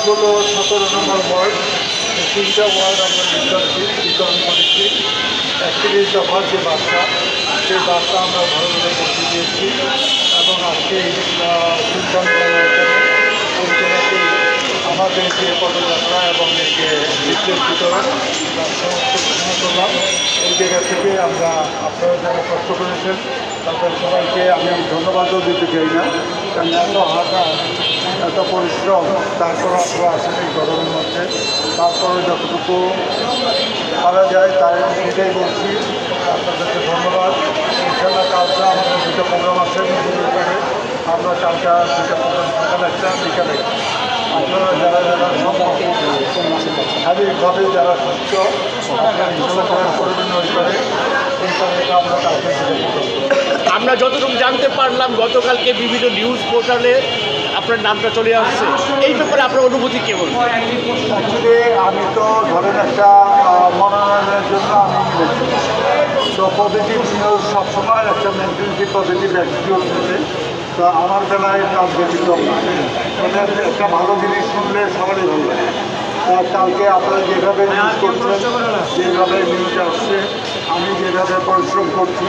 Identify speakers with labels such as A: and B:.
A: হলো সতেরো নম্বর ওয়ার্ড তিনটা ওয়ার্ড আমরা বিতরণ বিতরণ করেছি। একত্রিশ দফার যে বাসটা সেই বাসটা আমরা ভালোভাবে পৌঁছে দিয়েছি। এবং আজকে ওই আমাদের যে পদযাত্রা এবং যে বিদ্যুৎ বিতরণ, তার সমস্ত ঘোষণা করলাম। এই জায়গা থেকে আমরা আপনারা যারা কষ্ট করেছেন, তাদের সবাইকে আমি ধন্যবাদও দিতে চাই না। এত হাঁটা এত পরিশ্রম তারপর আপনারা আসেন এই গরমের মধ্যে তারপরে যতটুকু পারা যায় তাই সেটাই বলছি আপনাদেরকে ধন্যবাদ ইনশাল্লাহ কালকে আমাদের দুটো প্রোগ্রাম আছে আমরা কালকে দুটো প্রোগ্রাম সকালে একটা বিকালে আপনারা যারা যারা শারীরিকভাবে যারা সুস্থ আপনারা প্রয়োগ করবেন ওই করে আমরা কালকে
B: আমরা যতটুকু জানতে পারলাম, গতকালকে বিভিন্ন নিউজ পোর্টালে আপনার নামটা চলে আসছে। এই ব্যাপারে আপনার অনুভূতি কেমন
A: আমি তো ধরেন একটা মনোনয়নের জন্য আমি তো পজিটিভ নিউজ সবসময় একটা মেন্টালিটি পজিটিভ অ্যাটিটিউড থাকে। তো আমার বেলায় কাজ ব্যতীত একটা ভালো জিনিস শুনলে সবারই ভালো লাগে। কালকে আপনারা যেভাবে নিউজ করছেন, যেভাবে নিউজ আসছে, আমি যেভাবে পরিশ্রম করছি